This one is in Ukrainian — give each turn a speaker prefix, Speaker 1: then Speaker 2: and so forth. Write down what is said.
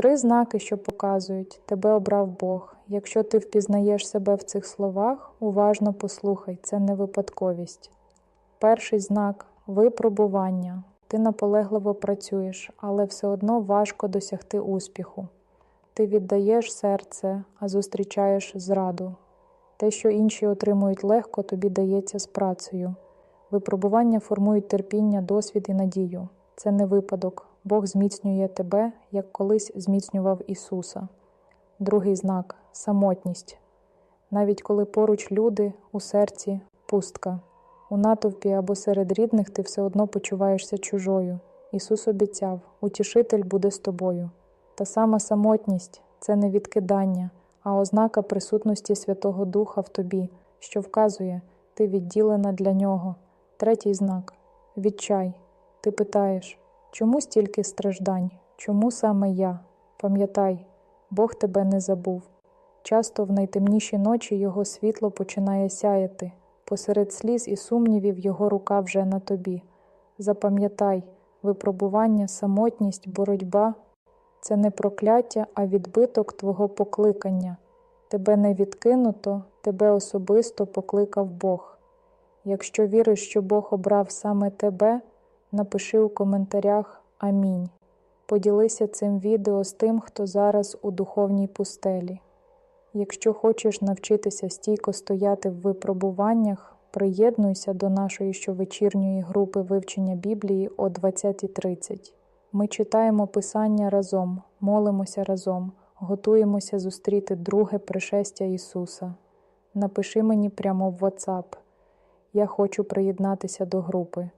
Speaker 1: Три знаки, що показують, тебе обрав Бог. Якщо ти впізнаєш себе в цих словах, уважно послухай, це не випадковість. Перший знак випробування. Ти наполегливо працюєш, але все одно важко досягти успіху. Ти віддаєш серце, а зустрічаєш зраду. Те, що інші отримують легко, тобі дається з працею. Випробування формують терпіння, досвід і надію. Це не випадок. Бог зміцнює тебе, як колись зміцнював Ісуса. Другий знак самотність. Навіть коли поруч люди, у серці пустка. У натовпі або серед рідних ти все одно почуваєшся чужою. Ісус обіцяв, утішитель буде з тобою. Та сама самотність це не відкидання, а ознака присутності Святого Духа в тобі, що вказує, ти відділена для нього. Третій знак відчай. Ти питаєш, чому стільки страждань? Чому саме я? Пам'ятай, Бог тебе не забув. Часто в найтемніші ночі Його світло починає сяяти, посеред сліз і сумнівів Його рука вже на тобі. Запам'ятай, випробування, самотність, боротьба це не прокляття, а відбиток Твого покликання. Тебе не відкинуто, тебе особисто покликав Бог. Якщо віриш, що Бог обрав саме тебе, напиши у коментарях Амінь. Поділися цим відео з тим, хто зараз у духовній пустелі. Якщо хочеш навчитися стійко стояти в випробуваннях, приєднуйся до нашої щовечірньої групи вивчення Біблії о 20.30. Ми читаємо Писання разом, молимося разом, готуємося зустріти друге пришестя Ісуса. Напиши мені прямо в WhatsApp. Я хочу приєднатися до групи.